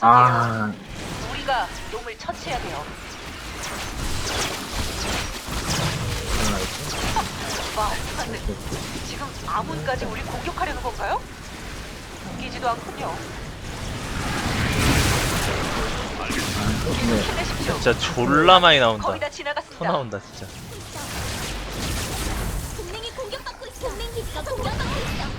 아, 우리가 놈을 처치해야 돼요. 말도 안 돼. 지금 아문까지 우리 공격하려는 건가요? 웃기지도 않군요. 네. 힘내십시오. 진짜 졸라 많이 나온다. 거의 다터 지나갔습니다. 나온다 진짜. 동맹이 공격받고 있어. 동맹 기지가 공격받고 있어.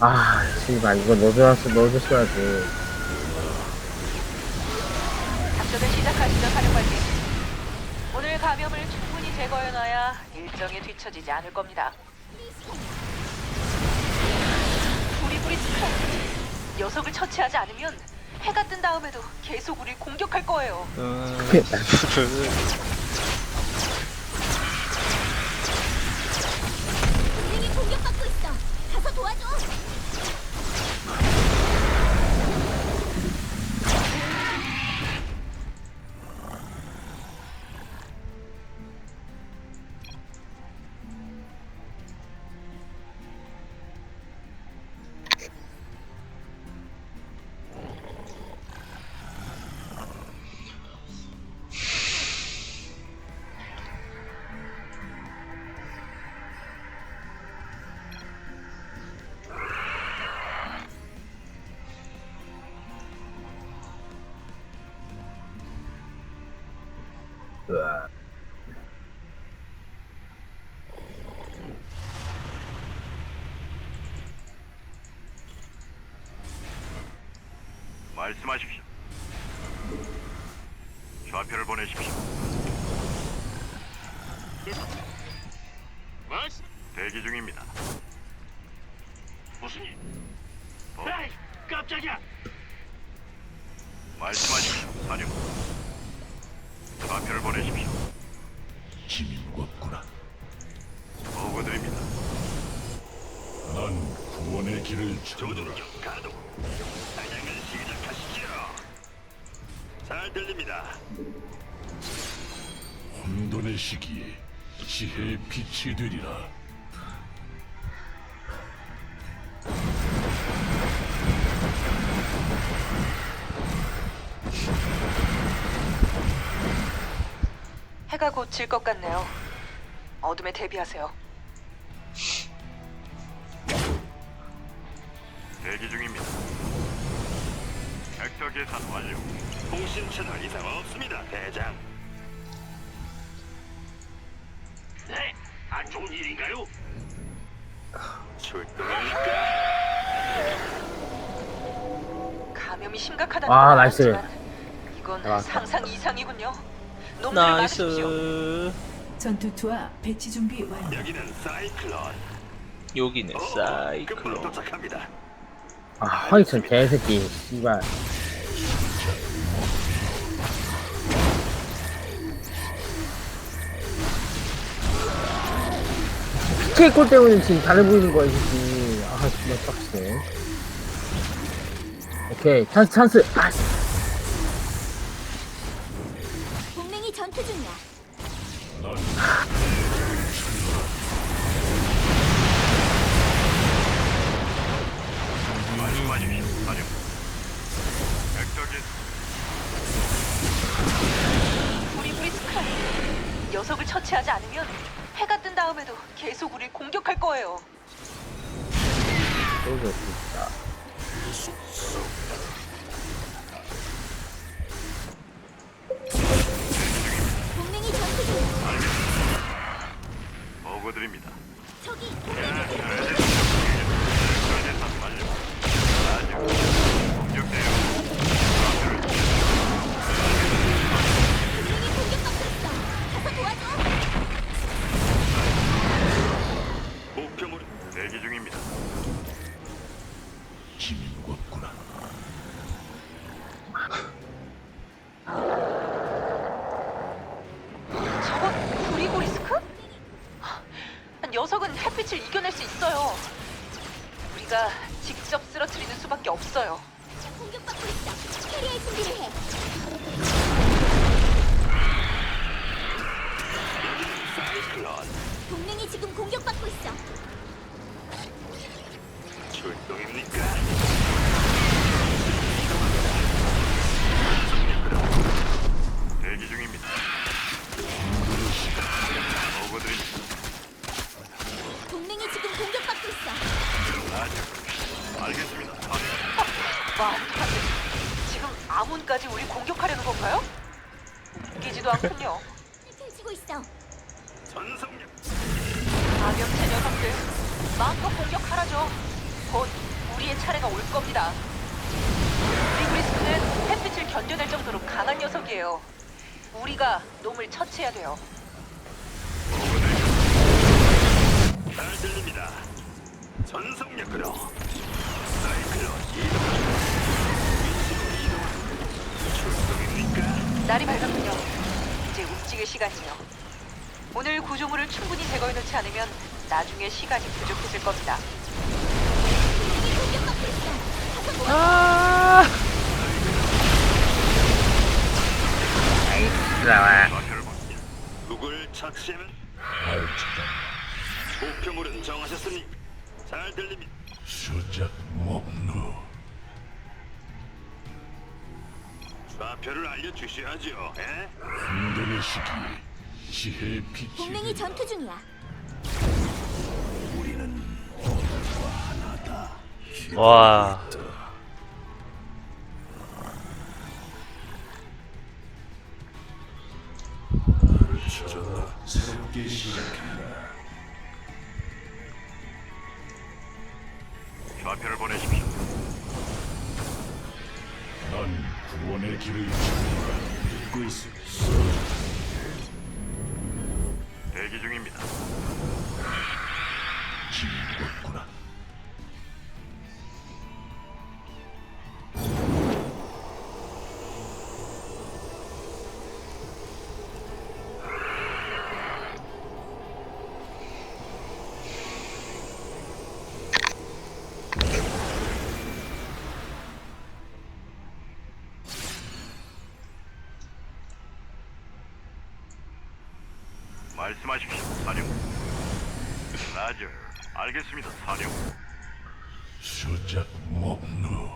아, 씨발, 이거 넣어줬어, 넣어줬어야지. 작전을 시작하시죠, 사령관님. 오늘 감염을 충분히 제거해놔야 일정에 뒤처지지 않을 겁니다. 부리부리 스카이 녀석을 처치하지 않으면 해가 뜬 다음에도 계속 우릴 공격할 거예요. 음, 동 맹이 공격받고 있어. 가서 도와줘. 말씀하십시오. 좌표를 보내십시오. 대기 중입니다. 무슨 일? 어? 에이, 깜짝이야. 말씀하십시오, 사령. 좌표를 보내십시오. 힘이 없구나. 보고 드립니다. 난 구원의 길을 찾노라. 조준경 가동. 잘 들립니다. 혼돈의 시기에 지혜의 빛이 되리라. 해가 곧 질 것 같네요. 어둠에 대비하세요. 대기 중입니다. 벡터 계산 완료. 통신 채널 이상 없습니다, 대장. 네, 안 좋은 일인가요? 출동할까? 감염이 심각하다는 아, 건 나이스. 알았지만 이건 아. 상상 이상이군요. 막으십시오. 나이스. 전투투와 배치 준비 완료. 여기는 사이클론. 여기는 오, 금방 사이클론. 도착합니다. 아, 허이천 개새끼, 씨발. 골 때문에 지금 잘해 보이는 거야, 이 새끼. 아, 정말 빡치네. 오케이, 찬스, 찬스. 아, 씨. 보고 드립니다. 저기 우리가 놈을 처치해야 돼요. 잘 들립니다. 전성력으로 사이클론 이동. 위치로 이동. 출동입니까? 날이 밝았군요. 이제 움직일 시간이요. 오늘 구조물을 충분히 제거해 놓지 않으면 나중에 시간이 부족해질 겁니다. 동 보십시오. 누굴 처치하면 목표물은 정하셨으니 잘 들립니다. 수작 목루 좌표를 알려주셔야죠. 에? 혼돈의 시기에 지혜의 빛이 동맹이 전투 중이야. 와 새 말씀하십시오, 사령. 라저, 알겠습니다, 사령. 수작 목루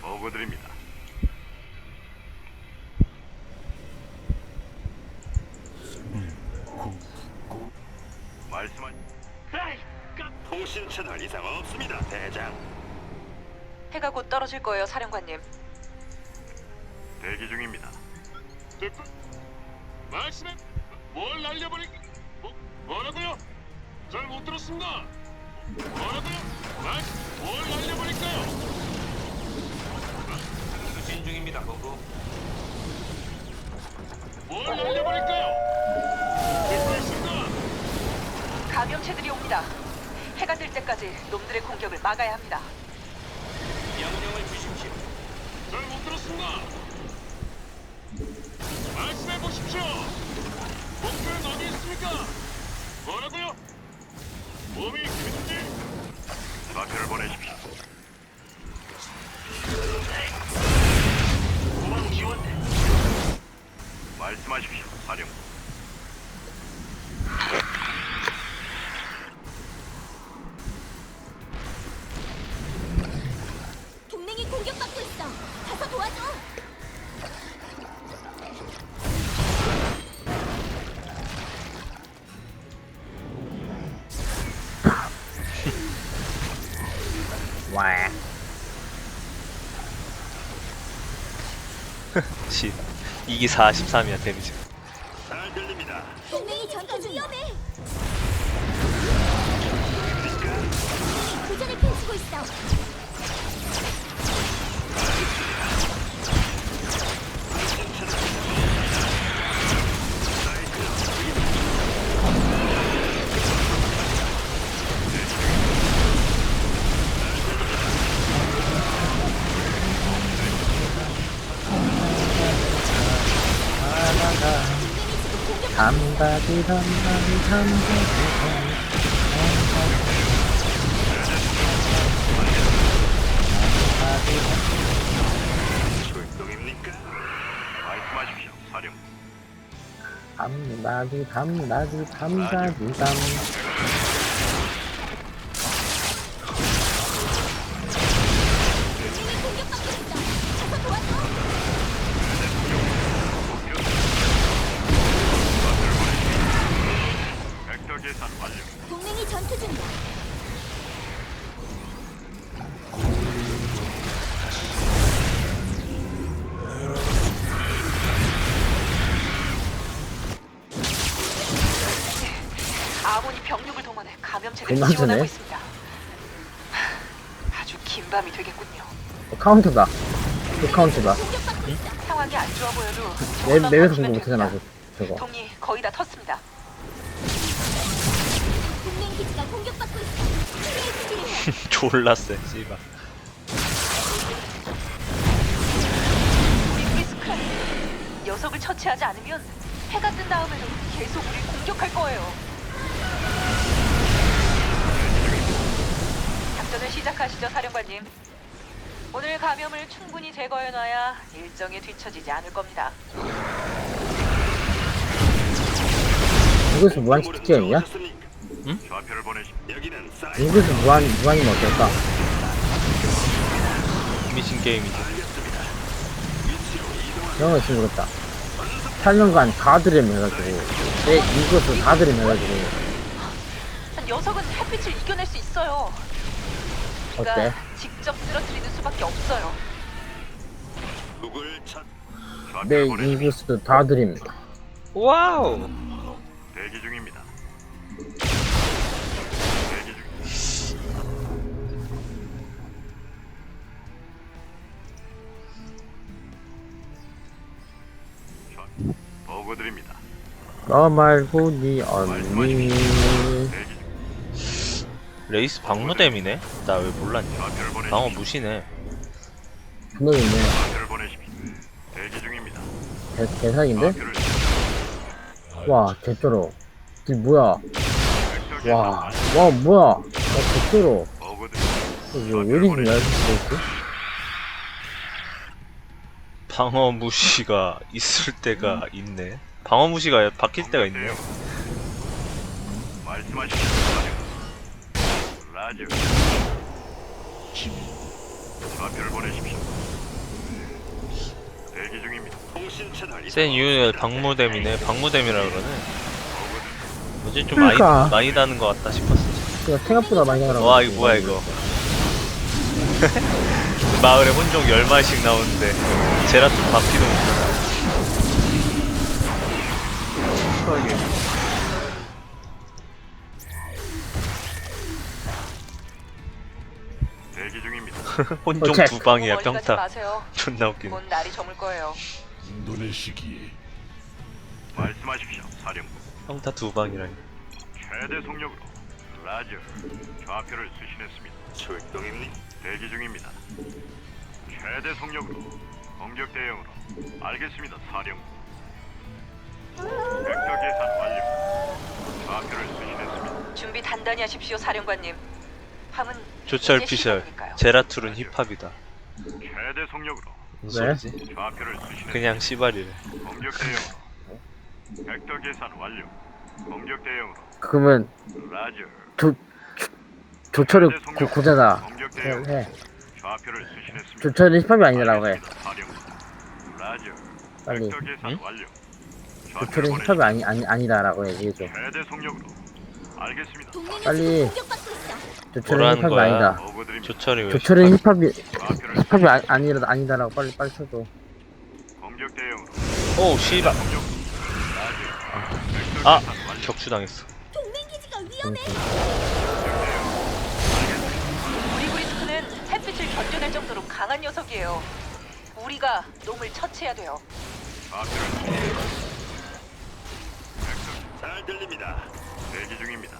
보고드립니다. 말씀한 통신 채널 이상 없습니다, 대장. 해가 곧 떨어질 거예요, 사령관님. 대기 중입니다. 듣고 말씀해 뭘 날려버릴 뭐, 뭐라고요? 잘 못 들었습니다. 뭐라고요? 말 뭘 날려버릴까요? 수신 중입니다 보고 뭘 날려버릴까요? 듣고 있습니다. 감염체들이 옵니다. 해가 뜰 때까지 놈들의 공격을 막아야 합니다. 명령을 주십시오 잘 못 들었습니다. 말씀해 보십시오. 목표는 어디 있습니까? 뭐라고요? 몸이 이게 43이야 데미지 잘 들립니다. 동맹이 전투 중 펼치고 있어. 바디 한마디 한마디 출동입니까? 마이크 마십시오. 활용. 한마디 한마디 지원하고 크네. 있습니다. 하, 아주 긴 밤이 되겠군요. 어. 또 카운터다. 공격받고 있어. 상황이 안 좋아 보여도 내, 조금만 내외 버티면 성공 못하잖아, 됩니다. 저- 저거. 동이 거의 다 텄습니다. 동맹 기지가 공격받고 있어. 수비의 기지를 해. 졸라 쎄 씨발 우리 리스크 녀석을 처치하지 않으면 해가 뜬 다음에도 계속 우리 공격할 거예요. 작전을 시작하시죠, 사령관님. 오늘 감염을 충분히 제거해놔야 일정에 뒤처지지 않을 겁니다. 이것은 무한 특징이야? 오셨습니까? 응? 좌표를 보내시. 여기는 사이. 이것은 무한, 무한이면 어떨까? 미신 게임이지 영어 지금 그렇다. 8년간 다 들여매가지고, 내 이것을 다 들여매가지고, 녀석은 햇빛을 이겨낼 수 있어요. 우리가 어때? 직접 쓰러뜨리는 수밖에 없어요. 누굴 찾? 보내시. 이것을 다 들임. 와우 대기 중입니다. 대기 중. 좌- 보고 드립니다. 너 말고 니 언니. 대기 중. 레이스 방무댐이네 나 왜 몰랐냐. 방어 무시네 분명히 있네. 대기 중입니다. 대, 대상인데? 와, 개쩔어. 이 뭐야? 벡터 와, 계산 와, 뭐야? 와, 개쩔어. 이거 왜 이리 이거? 방어 무시가 있을 때가 있네 방어 무시가 바뀔 때가 있네 말씀하십시오. 라즈. 좌표를 보내십시오. 대기 중입니다. 통신 채널 센 이유는 방무댐이네 방무댐이라 그러네 뭐지 좀 그러니까. 많이 많이 다는 것 같다 싶었어 그냥 생각보다 많이 나가라고. 와 이거 뭐야 이거 마을에 혼종 10마리씩 나오는데 제라툴 반피도 못하나 대기 혼종 어째. 두 방이야 멀리 가지 평타 마세요. 존나 웃기네 곧 날이 저물 거예요. 인도의 시기에 말씀하십시오. 사령부. 평타 두 방이라니 최대 속력으로 라즈. 좌표를 수신했습니다. 출동입니다. 대기 중입니다. 최대 속력으로 공격 대응으로 알겠습니다. 사령부. 벡터 계산 완료. 좌표를 수신했습니다. 준비 단단히 하십시오, 사령관님. 함은 조철 피셜. 제라툴은 힙합이다 최대 속력으로 무슨 네? 소리지? 좌표를 수신했습니다. 그냥 씨발이래 공격 대응으로 벡터 계산 완료. 공격 대응으로 그러면 라즈. 조, 조, 조철을 고, 고자다. 공격 해, 대응. 해. 좌표를 수신했습니다. 조철이 힙합이 아니라고 해. 라즈. 빨리. 벡터 계산 응? 완료. 조철이 힙합이 아니, 아니, 아니다라고 얘기해줘. 최대 속력으로. 알겠습니다. 동맹이 빨리. 지금 공격받고. 뭐라는 힙합이 거야? 아니다. 조철이 왜 조철이 힙합이, 힙합이 아, 아니라, 아니다라고 빨리, 빨리 쳐줘. 공격 대응으로. 오 씨발 아. 격추당했어 동맹 기지가 위험해. 우리 브리스크는 햇빛을 견뎌낼 정도로 강한 녀석이에요. 우리가 놈을 처치해야 돼요. 잘 들립니다. 대기 중입니다.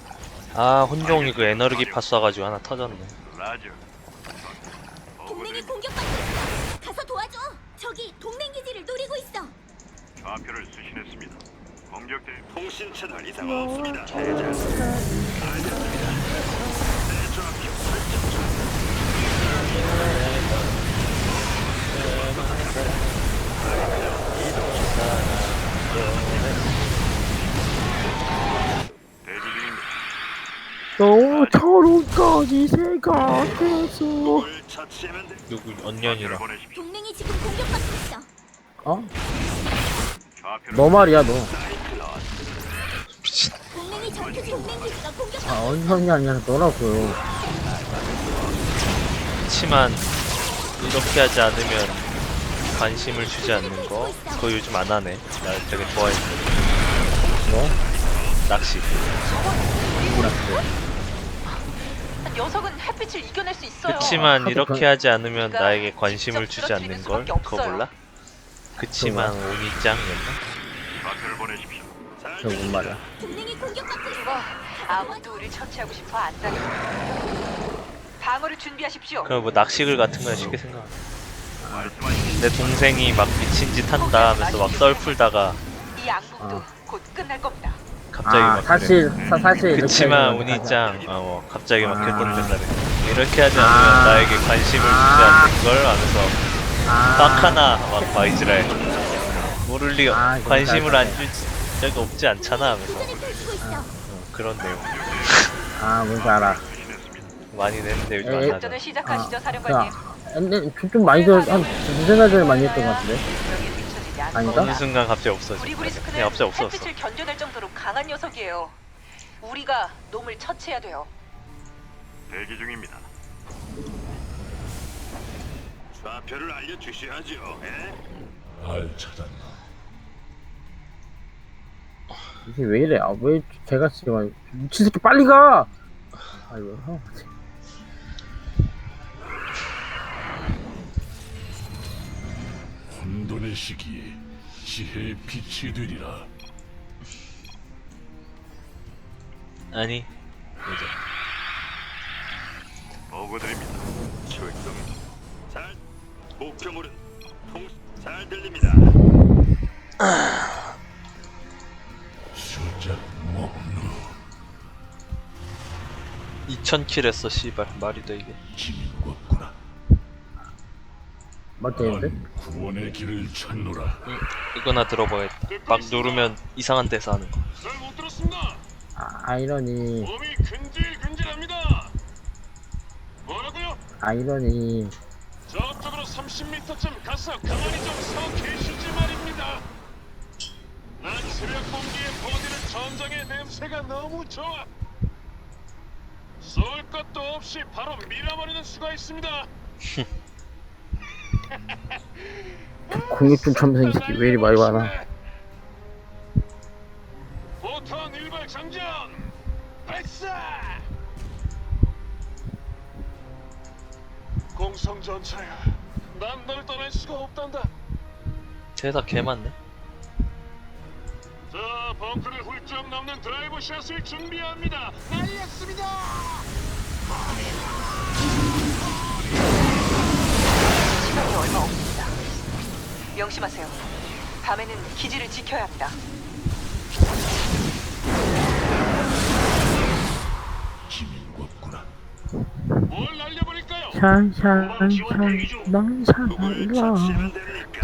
아 혼종이 그 에너지 파 쏴가지고 하나 터졌네 동맹이. 공격받고 있어. 가서 도와줘. 저기 동맹 기지를 노리고 있어. 좌표를 수신했습니다. 공격 대 통신 채널 이상 없습니다. 대장. 알겠습니다. 내 좌표 설정 중. 너 철옹까지 생각해서 뭘 처치하면 돼? 누구 언년이라 보내십시오. 동맹이 지금 공격받고 있어. 어? 좌표를 너 말이야 너 미친 동맹이 전투 중 동맹 기지가 공격받고 아, 언성이 아니라 너라고요 그치만 이렇게 하지 않으면 관심을 주지 않는 거 그거 요즘 안 하네 나 되게 좋아했는데 뭐? 낚시 녀석은 햇빛을 이겨낼 수 있어요. 그치만 이렇게 그- 하지 않으면 나에게 관심을 주지 않는 걸 그거 몰라? 그치만 오니짱이었나? 좌표를 보내십시오. 잘 저뭔 들립니다. 말이야 동맹이 공격받고 있어. 이거 아무도 우리 처치하고 싶어 안다니. 방어를 준비하십시오. 그럼 뭐 낚시글 같은 거야 쉽게 생각 말씀하십시오. 내 동생이 막 미친 짓 한다 하면서 막 썰 풀다가 이 양국도 어. 곧 끝날 겁니다. 갑자기 아막 그래. 사실 사, 사실 이렇게 그치만 하면 오니짱 어, 뭐 갑자기 막 아. 결혼된다네 이렇게 하지 않으면 아. 나에게 관심을 주지 아. 않는 걸 하면서 아, 딱 하나 막 바이즈랄 모를 리 아, 이거 관심을 안. 줄 적이 없지 않잖아 하면서. 어, 그런 내용 아 뭔지 알아 많이 내는데 요즘 안 에이. 하잖아 작전을 시작하시죠, 아, 사령관님. 근데 좀- 좀 많이 더한 두세 달 전에 많이 했던 것 같은데 아닌가? 어느. 순간 갑자기 없어져 그냥 갑자기 없어졌어 햇빛을 견뎌낼 정도로 강한 녀석이에요. 우리가 놈을 처치해야 돼요. 대기 중입니다. 좌표를 알려주셔야죠. 예? 알 찾았나? 이게 왜 이래 아 왜 제가 지금 미친 새끼 빨리 가 아이고 형 혼돈의 시기에 지혜의 빛이 되리라. 아니 이제 보고 드립니다. 출동. 잘 목표물은 통. 잘 들립니다. 수작 먹누 2000킬 했어 씨발 말이 돼 이게 지민국구나. 맞대는데 난 구원의 길을 찾노라. 응, 이거나 들어봐야겠다 막 누르면 이상한 데서 하는 거 잘못 들었습니다. 아, 아이러니 몸이 근질근질합니다. 뭐라고요? 아이러니 저쪽으로 30m쯤 가서 가만히 좀 서 계시지 말입니다. 난 새벽 공기에 퍼지는 전장의 냄새가 너무 좋아. 쏠 것도 없이 바로 밀어버리는 수가 있습니다. 공익 좀 첨생 새끼 왜 이리 많이 많아 보통 일발 장전 발사. 공성 전차야. 난 널 떠날 수가 없단다. 대사 개 많네 자, 벙커를 훌쩍 넘는 드라이브 샷을 준비합니다. 날렸습니다. 얼마 없습니다. 명심하세요. 밤에는 기지를 지켜야 합니다. 뭘 날려버릴까요? 넌 됩니까?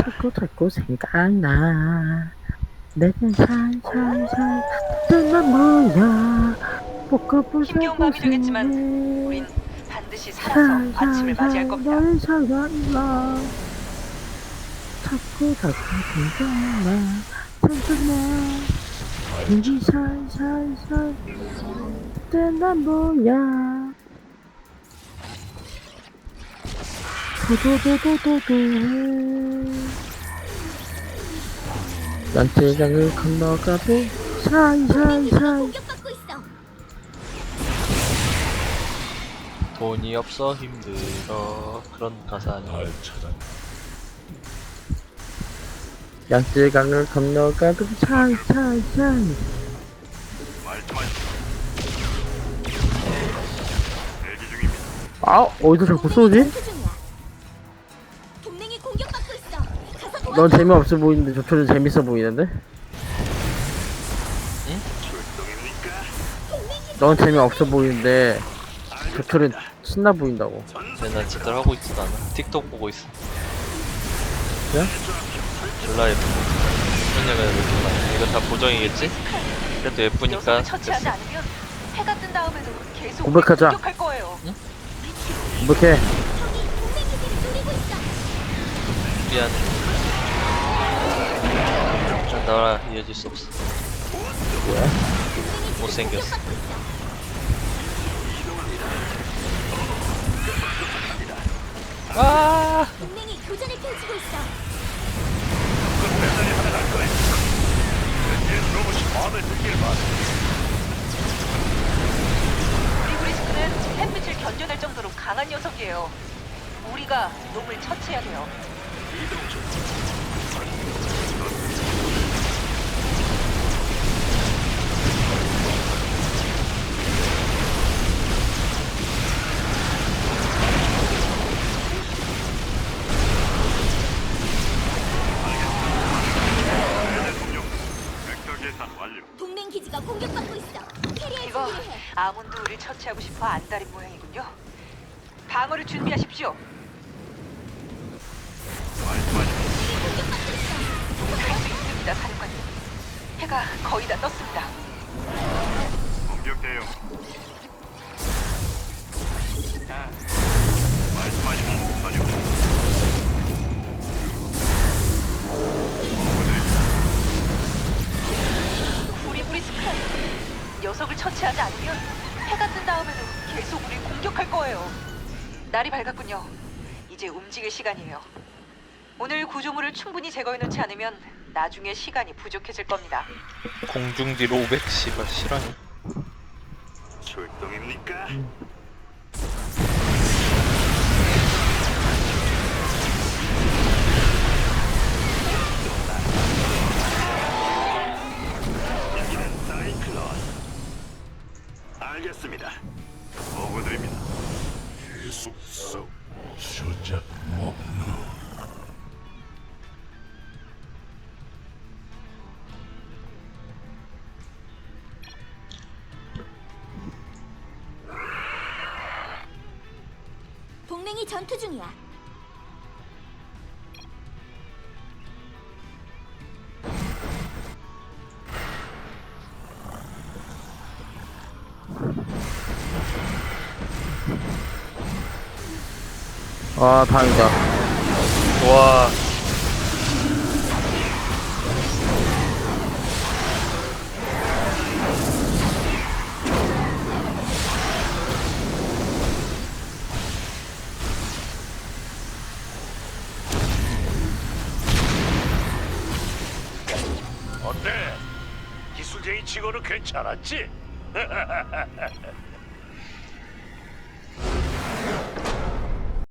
자꾸 자꾸 생각나 내는 살살살 뜨는 뭐야 뽀까뽀 힘겨운 밤이 되겠지만 우린 반드시 살아서 아침을 맞이할 겁니다. 널 사랑나 자꾸 자꾸 생각나 생각나 눈이 살살살. 뜨는 뭐야? 도도도도도도 연체장을 건너가도 살살살 공격받고 돈이 없어 힘들어 그런 가사 아니야 알 찾았나? 양쯔강을 건너가도 중입니다. 아 어디서 자꾸 쏘지? 전투 중이야. 동맹이 공격받고 있어. 가서 넌. 재미없어 보이는데 저쪽은 재밌어 보이는데? 넌 재미없어 보이는데 저쪽은 신나 보인다고 난 제대로 하고 있지도 않아 틱톡 보고 있어 그래? 졸라 예쁘고 이거 다 보정이겠지? 그래도 예쁘니까 녀석을 처치하지 됐어 않으면 해가 뜬 다음에도 계속 우리 고백하자. 공격할 거예요. 이렇게 있어. 미안해. 좀 나와 이어질 수 없어. 못생겼어. 아! 동맹이 교전을 펼치고 있어. 우리 브리스크는 햇빛을 견뎌낼 정도로 강한 녀석이에요. 우리가 놈을 처치해야 돼요. 벡터 아몬드 우리 처치하고 싶어 안달인 모양이군요. 방어를 준비하십시오. 할 수 있습니다, 사령관님. 해가 거의 다 떴습니다. 공격 대응. 사령. 우리 브리스크 녀석을 처치하지 않으면 해가 뜬 다음에도 계속 우리 공격할 거예요. 날이 밝았군요. 이제 움직일 시간이에요. 오늘 구조물을 충분히 제거해 놓지 않으면 나중에 시간이 부족해질 겁니다. 공중 뒤로 510을 실화냐? 출동입니까? 알겠습니다. 아 다행이다 와. 어때? 기술쟁이 치고는 괜찮았지?